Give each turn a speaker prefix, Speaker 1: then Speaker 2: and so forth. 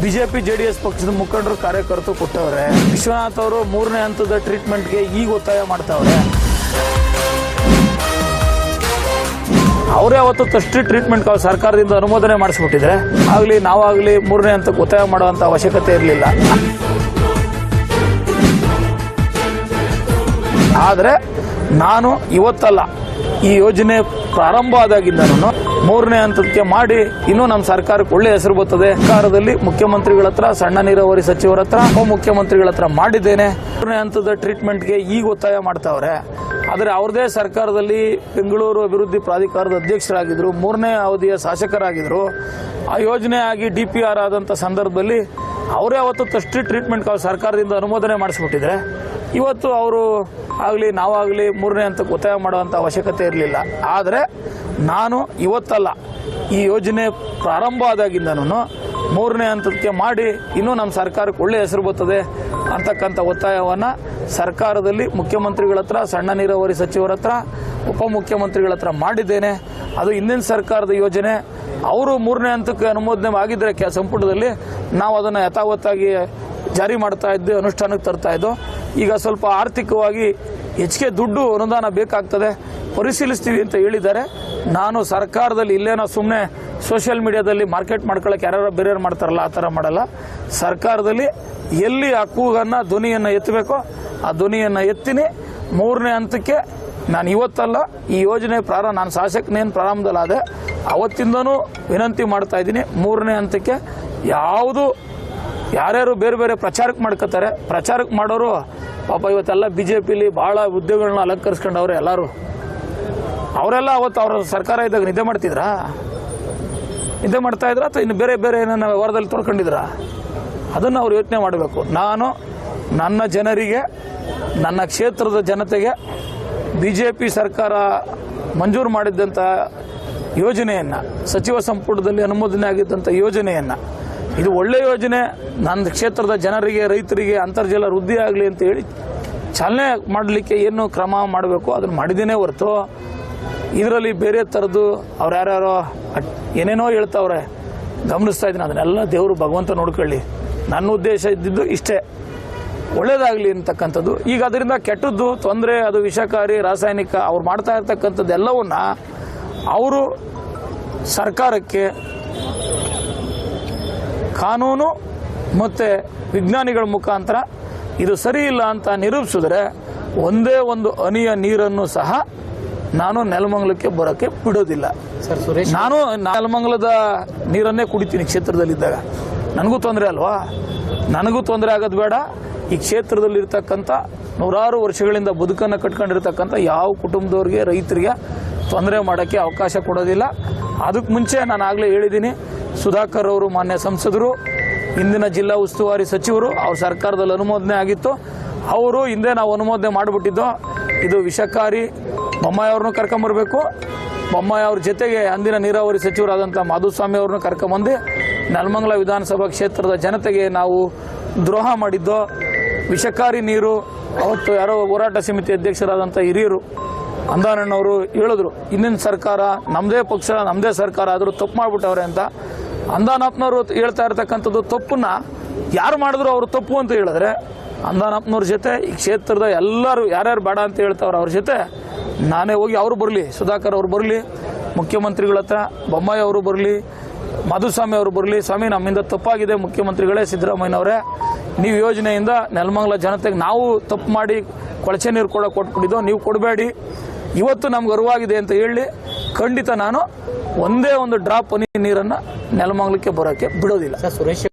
Speaker 1: BJP, JDS ಪಕ್ಷದ ಮುಖಂಡರು ಕಾರ್ಯಕರ್ತರು ಕೊಟ್ಟವ್ರೆ. ವಿಶ್ವನಾಥ್ ಅವರು ಮೂರನೇ ಹಂತದ ಟ್ರೀಟ್ಮೆಂಟ್ಗೆ ಈಗ ಒತ್ತಾಯ ಮಾಡ್ತಾವ್ರೆ. ಅವರೇ ಅವತ್ತು ತಷ್ಟು ಟ್ರೀಟ್ಮೆಂಟ್ ಸರ್ಕಾರದಿಂದ ಅನುಮೋದನೆ ಮಾಡಿಸ್ಬಿಟ್ಟಿದ್ರೆ, ಆಗಲಿ ನಾವಾಗಲಿ ಮೂರನೇ ಹಂತಕ್ಕೆ ಒತ್ತಾಯ ಮಾಡುವಂತ ಅವಶ್ಯಕತೆ ಇರಲಿಲ್ಲ. ಆದರೆ ನಾನು ಇವತ್ತಲ್ಲ, ಈ ಯೋಜನೆ ಪ್ರಾರಂಭ ಆದಾಗಿಂದನೂ ಮೂರನೇ ಹಂತಕ್ಕೆ ಮಾಡಿ ಇನ್ನೂ ನಮ್ಮ ಸರ್ಕಾರಕ್ಕೆ ಒಳ್ಳೆ ಹೆಸರು ಬರ್ತದೆ. ಸರ್ಕಾರದಲ್ಲಿ ಮುಖ್ಯಮಂತ್ರಿಗಳ ಹತ್ರ, ಸಣ್ಣ ನೀರಾವರಿ ಸಚಿವರ ಹತ್ರ, ಉಪಮುಖ್ಯಮಂತ್ರಿಗಳ ಹತ್ರ ಮಾಡಿದ್ದೇನೆ. ಮೂರನೇ ಹಂತದ ಟ್ರೀಟ್ಮೆಂಟ್ಗೆ ಈಗ ಒತ್ತಾಯ ಮಾಡ್ತಾವ್ರೆ. ಆದರೆ ಅವ್ರದೇ ಸರ್ಕಾರದಲ್ಲಿ ಬೆಂಗಳೂರು ಅಭಿವೃದ್ಧಿ ಪ್ರಾಧಿಕಾರದ ಅಧ್ಯಕ್ಷರಾಗಿದ್ದರು ಮೂರನೇ ಅವಧಿಯ ಶಾಸಕರಾಗಿದ್ದರು ಆ ಯೋಜನೆ ಆಗಿ ಡಿ ಪಿ ಆರ್ ಆದಂಥ ಸಂದರ್ಭದಲ್ಲಿ ಅವರೇ ಅವತ್ತು ತಷ್ಟು ಟ್ರೀಟ್ಮೆಂಟ್ ಸರ್ಕಾರದಿಂದ ಅನುಮೋದನೆ ಮಾಡಿಸ್ಬಿಟ್ಟಿದ್ರೆ, ಇವತ್ತು ಅವರು ಆಗಲಿ, ನಾವಾಗಲಿ ಮೂರನೇ ಹಂತಕ್ಕೆ ಒತ್ತಾಯ ಮಾಡುವಂಥ ಅವಶ್ಯಕತೆ ಇರಲಿಲ್ಲ. ಆದರೆ ನಾನು ಇವತ್ತಲ್ಲ. ಈ ಯೋಜನೆ ಪ್ರಾರಂಭ ಆದಾಗಿಂದನೂ ಮೂರನೇ ಹಂತಕ್ಕೆ ಮಾಡಿ ಇನ್ನೂ ನಮ್ಮ ಸರ್ಕಾರಕ್ಕೆ ಒಳ್ಳೆ ಹೆಸರು ಬರ್ತದೆ ಅಂತಕ್ಕಂಥ ಒತ್ತಾಯವನ್ನು ಸರ್ಕಾರದಲ್ಲಿ ಮುಖ್ಯಮಂತ್ರಿಗಳ ಹತ್ರ, ಸಣ್ಣ ನೀರಾವರಿ ಸಚಿವರ ಹತ್ರ, ಉಪಮುಖ್ಯಮಂತ್ರಿಗಳ ಹತ್ರ ಮಾಡಿದ್ದೇನೆ. ಅದು ಹಿಂದಿನ ಸರ್ಕಾರದ ಯೋಜನೆ. ಅವರು ಮೂರನೇ ಹಂತಕ್ಕೆ ಅನುಮೋದನೆ ಆಗಿದ್ದರೆ ಕೆ ಸಂಪುಟದಲ್ಲಿ ನಾವು ಅದನ್ನು ಯಥಾವತ್ತಾಗಿ ಜಾರಿ ಮಾಡ್ತಾ ಇದ್ದು, ಅನುಷ್ಠಾನಕ್ಕೆ ತರ್ತಾ ಇದ್ದು, ಈಗ ಸ್ವಲ್ಪ ಆರ್ಥಿಕವಾಗಿ ಹೆಚ್ಚಿಗೆ ದುಡ್ಡು ಅನುದಾನ ಬೇಕಾಗ್ತದೆ. ಪರಿಶೀಲಿಸ್ತೀವಿ ಅಂತ ಹೇಳಿದ್ದಾರೆ. ನಾನು ಸರ್ಕಾರದಲ್ಲಿ ಇಲ್ಲೇನೋ ಸುಮ್ಮನೆ ಸೋಷಿಯಲ್ ಮೀಡಿಯಾದಲ್ಲಿ ಮಾರ್ಕೆಟ್ ಮಾಡ್ಕೊಳ್ಳೋಕೆ ಯಾರ್ಯಾರೋ ಬೇರೆಯವ್ರು ಮಾಡ್ತಾರಲ್ಲ, ಆ ಥರ ಮಾಡಲ್ಲ. ಸರ್ಕಾರದಲ್ಲಿ ಎಲ್ಲಿ ಆ ಕೂಗನ್ನು, ಧ್ವನಿಯನ್ನು ಎತ್ತಬೇಕೋ ಆ ಧ್ವನಿಯನ್ನು ಎತ್ತಿನಿ. ಮೂರನೇ ಹಂತಕ್ಕೆ ನಾನು ಇವತ್ತಲ್ಲ ಈ ಯೋಜನೆ ಪ್ರಾರಂಭ ನಾನು ಶಾಸಕನೇನು ಪ್ರಾರಂಭದಲ್ಲಾದೆ ಅವತ್ತಿಂದನೂ ವಿನಂತಿ ಮಾಡ್ತಾ ಇದ್ದೀನಿ. ಮೂರನೇ ಹಂತಕ್ಕೆ ಯಾವುದು ಯಾರ್ಯಾರು ಬೇರೆ ಬೇರೆ ಪ್ರಚಾರಕ್ಕೆ ಮಾಡ್ಕೋತಾರೆ, ಪ್ರಚಾರಕ್ಕೆ ಮಾಡೋರು ಪಾಪ ಇವತ್ತೆಲ್ಲ ಬಿ ಜೆ ಪಿಲಿ ಭಾಳ ಹುದ್ದೆಗಳನ್ನ ಅಲಂಕರಿಸ್ಕೊಂಡವ್ರೆ ಎಲ್ಲರೂ. ಅವರೆಲ್ಲ ಅವತ್ತು ಅವರ ಸರ್ಕಾರ ಇದ್ದಾಗ ನಿದ್ದೆ ಮಾಡ್ತಿದ್ರಾ? ನಿದ್ದೆ ಮಾಡ್ತಾ ಇದ್ರ ಅಥವಾ ಇನ್ನು ಬೇರೆ ಬೇರೆ ಏನನ್ನ ವ್ಯವಹಾರದಲ್ಲಿ ತೊಡ್ಕೊಂಡಿದ್ರಾ? ಅದನ್ನು ಅವ್ರು ಯೋಚನೆ ಮಾಡಬೇಕು. ನಾನು ನನ್ನ ಜನರಿಗೆ, ನನ್ನ ಕ್ಷೇತ್ರದ ಜನತೆಗೆ ಬಿ ಜೆ ಪಿ ಸರ್ಕಾರ ಮಂಜೂರು ಮಾಡಿದ್ದಂಥ ಯೋಜನೆಯನ್ನು, ಸಚಿವ ಸಂಪುಟದಲ್ಲಿ ಅನುಮೋದನೆ ಆಗಿದ್ದಂಥ ಯೋಜನೆಯನ್ನು, ಇದು ಒಳ್ಳೆಯ ಯೋಜನೆ, ನನ್ನ ಕ್ಷೇತ್ರದ ಜನರಿಗೆ, ರೈತರಿಗೆ ಅಂತರ್ಜಲ ವೃದ್ಧಿ ಆಗಲಿ ಅಂತ ಹೇಳಿ ಚಾಲನೆ ಮಾಡಲಿಕ್ಕೆ ಏನು ಕ್ರಮ ಮಾಡಬೇಕು? ಅದನ್ನು ಮಾಡಿದ್ದೇನೆ ಹೊರತು ಇದರಲ್ಲಿ ಬೇರೆ ಥರದ್ದು ಅವ್ರು ಯಾರ್ಯಾರೋ ಏನೇನೋ ಹೇಳ್ತಾವ್ರೆ, ಗಮನಿಸ್ತಾ ಇದ್ದೀನಿ. ಅದನ್ನೆಲ್ಲ ದೇವರು ಭಗವಂತ ನೋಡ್ಕೊಳ್ಳಿ. ನನ್ನ ಉದ್ದೇಶ ಇದ್ದಿದ್ದು ಇಷ್ಟೇ. ಒಳ್ಳೇದಾಗಲಿ ಅಂತಕ್ಕಂಥದ್ದು. ಈಗ ಅದರಿಂದ ಕೆಟ್ಟದ್ದು, ತೊಂದರೆ, ಅದು ವಿಷಕಾರಿ, ರಾಸಾಯನಿಕ, ಅವ್ರು ಮಾಡ್ತಾ ಇರ್ತಕ್ಕಂಥದ್ದು ಎಲ್ಲವನ್ನ ಅವರು ಸರ್ಕಾರಕ್ಕೆ ಕಾನೂನು ಮತ್ತು ವಿಜ್ಞಾನಿಗಳ ಮುಖಾಂತರ ಇದು ಸರಿ ಇಲ್ಲ ಅಂತ ನಿರೂಪಿಸಿದ್ರೆ ಒಂದೇ ಒಂದು ಅನಿಯ ನೀರನ್ನು ಸಹ ನಾನು ನೆಲಮಂಗಲಕ್ಕೆ ಬರೋಕ್ಕೆ ಬಿಡೋದಿಲ್ಲ. ನಾನು ನೆಲಮಂಗಲದ ನೀರನ್ನೇ ಕುಡಿತೀನಿ ಕ್ಷೇತ್ರದಲ್ಲಿದ್ದಾಗ. ನನಗೂ ತೊಂದರೆ ಅಲ್ವಾ? ನನಗೂ ತೊಂದರೆ ಆಗೋದು ಬೇಡ. ಈ ಕ್ಷೇತ್ರದಲ್ಲಿರ್ತಕ್ಕಂಥ ನೂರಾರು ವರ್ಷಗಳಿಂದ ಬದುಕನ್ನು ಕಟ್ಕೊಂಡಿರ್ತಕ್ಕಂಥ ಯಾವ ಕುಟುಂಬದವ್ರಿಗೆ ರೈತರಿಗೆ ತೊಂದರೆ ಮಾಡೋಕ್ಕೆ ಅವಕಾಶ ಕೊಡೋದಿಲ್ಲ. ಅದಕ್ಕೆ ಮುಂಚೆ ನಾನು ಆಗಲೇ ಹೇಳಿದ್ದೀನಿ ಸುಧಾಕರ್ ಅವರು ಮಾನ್ಯ ಸಂಸದರು ಇಂದಿನ ಜಿಲ್ಲಾ ಉಸ್ತುವಾರಿ ಸಚಿವರು ಅವ್ರ ಸರ್ಕಾರದಲ್ಲಿ ಅನುಮೋದನೆ ಆಗಿತ್ತು. ಅವರು ಹಿಂದೆ ನಾವು ಅನುಮೋದನೆ ಮಾಡಿಬಿಟ್ಟಿದ್ದೋ ಇದು ವಿಷಕಾರಿ ಬೊಮ್ಮಾಯಿ ಅವ್ರನ್ನೂ ಕರ್ಕೊಂಬರ್ಬೇಕು ಬೊಮ್ಮಾಯಿ ಅವ್ರ ಜೊತೆಗೆ ಅಂದಿನ ನೀರಾವರಿ ಸಚಿವರಾದಂಥ ಮಾಧುಸ್ವಾಮಿ ಅವ್ರನ್ನ ಕರ್ಕೊಂಬಂದು ನೆಲಮಂಗಲ ವಿಧಾನಸಭಾ ಕ್ಷೇತ್ರದ ಜನತೆಗೆ ನಾವು ದ್ರೋಹ ಮಾಡಿದ್ದು. ವಿಷಕಾರಿ ನೀರು, ಅವತ್ತು ಯಾರೋ ಹೋರಾಟ ಸಮಿತಿ ಅಧ್ಯಕ್ಷರಾದಂಥ ಹಿರಿಯರು ಅಂದಾನಣ್ಣವರು ಹೇಳಿದ್ರು ಇಂದಿನ ಸರ್ಕಾರ ನಮ್ಮದೇ ಪಕ್ಷ ನಮ್ಮದೇ ಸರ್ಕಾರ, ಆದರೂ ತಪ್ಪು ಮಾಡಿಬಿಟ್ಟವ್ರೆ ಅಂತ. ಅಂದಾನಪ್ಪನವರು ಹೇಳ್ತಾ ಇರ್ತಕ್ಕಂಥದ್ದು ತಪ್ಪನ್ನ ಯಾರು ಮಾಡಿದ್ರು ಅವರು ತಪ್ಪು ಅಂತ ಹೇಳಿದ್ರೆ ಅಂದಾನಪ್ಪನವ್ರ ಜೊತೆ ಈ ಕ್ಷೇತ್ರದ ಎಲ್ಲರೂ ಯಾರ್ಯಾರು ಬೇಡ ಅಂತ ಹೇಳ್ತಾವ್ರೆ ಅವ್ರ ಜೊತೆ ನಾನೇ ಹೋಗಿ ಅವರು ಬರಲಿ, ಸುಧಾಕರ್ ಅವರು ಬರಲಿ, ಮುಖ್ಯಮಂತ್ರಿಗಳ ಹತ್ರ, ಬೊಮ್ಮಾಯಿ ಅವರು ಬರಲಿ, ಮಾಧುಸ್ವಾಮಿ ಅವರು ಬರಲಿ, ಸ್ವಾಮಿ ನಮ್ಮಿಂದ ತಪ್ಪಾಗಿದೆ ಮುಖ್ಯಮಂತ್ರಿಗಳೇ ಸಿದ್ದರಾಮಯ್ಯನವರೇ. ನೀವು ಯೋಜನೆಯಿಂದ ನೆಲಮಂಗಲ ಜನತೆಗೆ ನಾವು ತಪ್ಪು ಮಾಡಿ ಕೊಳಚೆ ನೀರು ಕೂಡ ಕೊಟ್ಬಿಟ್ಟಿದ್ದೋ, ನೀವು ಕೊಡಬೇಡಿ. ಇವತ್ತು ನಮ್ಗೆ ಅರಿವಾಗಿದೆ ಅಂತ ಹೇಳಿ ಖಂಡಿತ ನಾನು ಒಂದೇ ಒಂದು ಡ್ರಾಪ್ ಹನಿ ನೀರನ್ನು ನೆಲಮಂಗಲಕ್ಕೆ ಬರೋಕ್ಕೆ ಬಿಡೋದಿಲ್ಲ.
Speaker 2: ಸರ್, ಸುರೇಶ್